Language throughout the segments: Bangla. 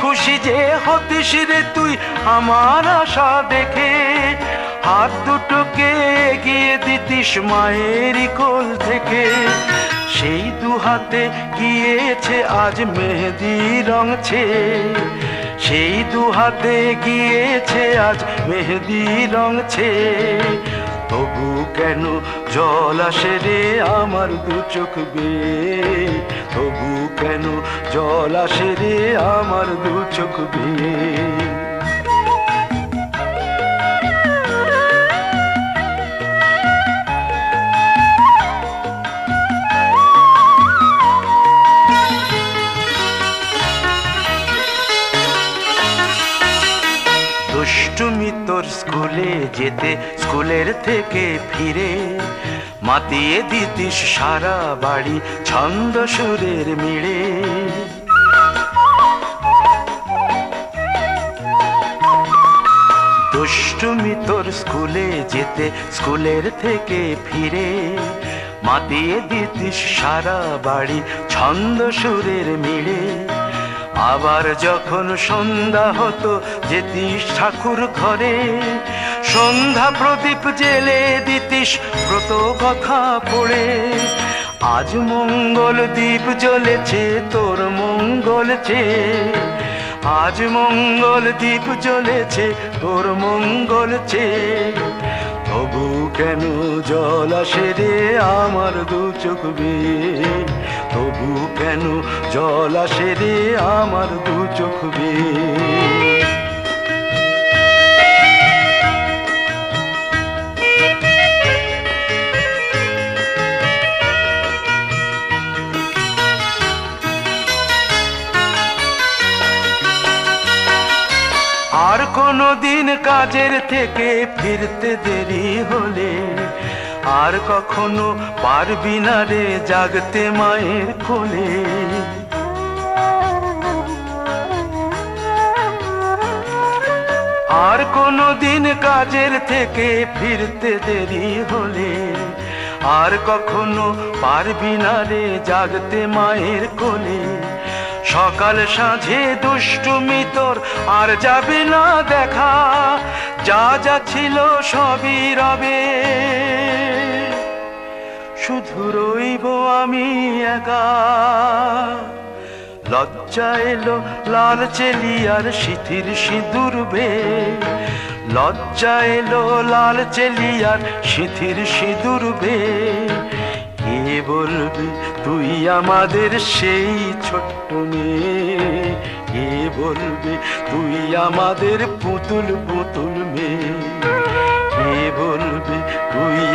খুশি যে হতিস রে তুই আমার আশা দেখে। হাত দুটোকে এগিয়ে দিতিস মায়ের কোল থেকে। সেই দু হাতে গিয়েছে আজ মেহেদি রংছে সেই দু হাতে গিয়েছে আজ মেহেদি রংছে তবু কেন জল আসে রে আমার দু চোখ বেয়ে? তবু কেন জল আসে রে আমার দু চোখ বেয়ে তোর স্কুলে যেতে, স্কুলের থেকে ফিরে মাতিয়ে দিতিস সারা বাড়ি ছন্দ সুরের মিড়ে। দুষ্টুমি তোর স্কুলে যেতে, স্কুলের থেকে ফিরে। মাতিয়ে দিতিস সারা বাড়ি ছন্দ সুরের মিড়ে। আবার যখন সন্ধ্যা হতো, যেতিস ঠাকুর ঘরে সন্ধ্যা প্রদীপ জেলে দিতিস, ব্রত কথা পড়ে। আজ মঙ্গল দ্বীপ জ্বলেছে, তোর মঙ্গল আজ মঙ্গল দ্বীপ জ্বলেছে, তোর মঙ্গল তবু কেন জল আসে রে আমার দু চোখ তবু কেন জল আসে রে আমার দু চোখ বেয়ে? কাজের থেকে ফিরতে দেরি হলে আর কখনো পারবি না রে জাগতে মায়ের কোলে। আর কোনো দিন কাজের থেকে ফিরতে দেরি হলে আর কখনো পারবি না রে জাগতে মায়ের কোলে। সকাল সাঁঝে দুষ্টুমি তোর আর যাবে না দেখা যা যা ছিল সবই রবে। শুধু রইব আমি একা। লজ্জা এলো লাল চেলিয়ার সিথির সিঁদুর বে। লজ্জা এলো লাল চেলিয়ার সিথির সিঁদুর বে। কে বলবি তুই আমাদের সেই ছোট্ট মেয়ে? কে বলবে তুই আমাদের পুতুল পুতুল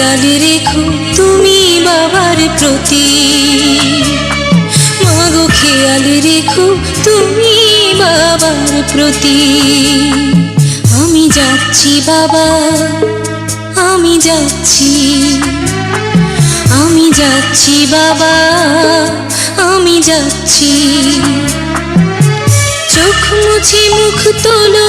খেয়াল রেখো তুমি বাবার প্রতি। মাগো খেয়াল রেখো তুমি বাবার প্রতি। আমি যাচ্ছি বাবা, আমি যাচ্ছি। আমি যাচ্ছি বাবা, আমি যাচ্ছি। চোখ মুছে মুখ তোলো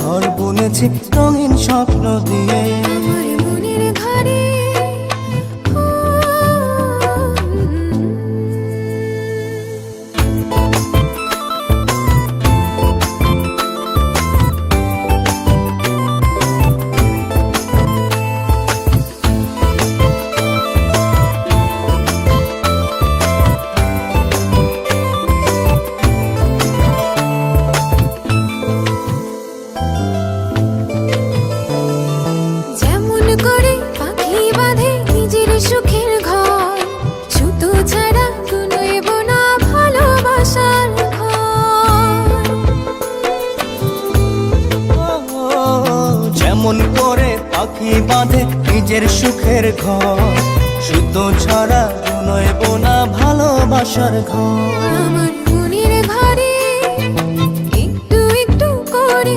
ঘর বুনেছি রঙিন স্বপ্ন দিয়ে। ঘরে যেমন করে পাখি বাঁধে নিজের সুখের ঘর। শুদ্ধ ছাড়া নয় বোনা ভালোবাসার ঘর। আমার মনের ঘরে একটু একটু করে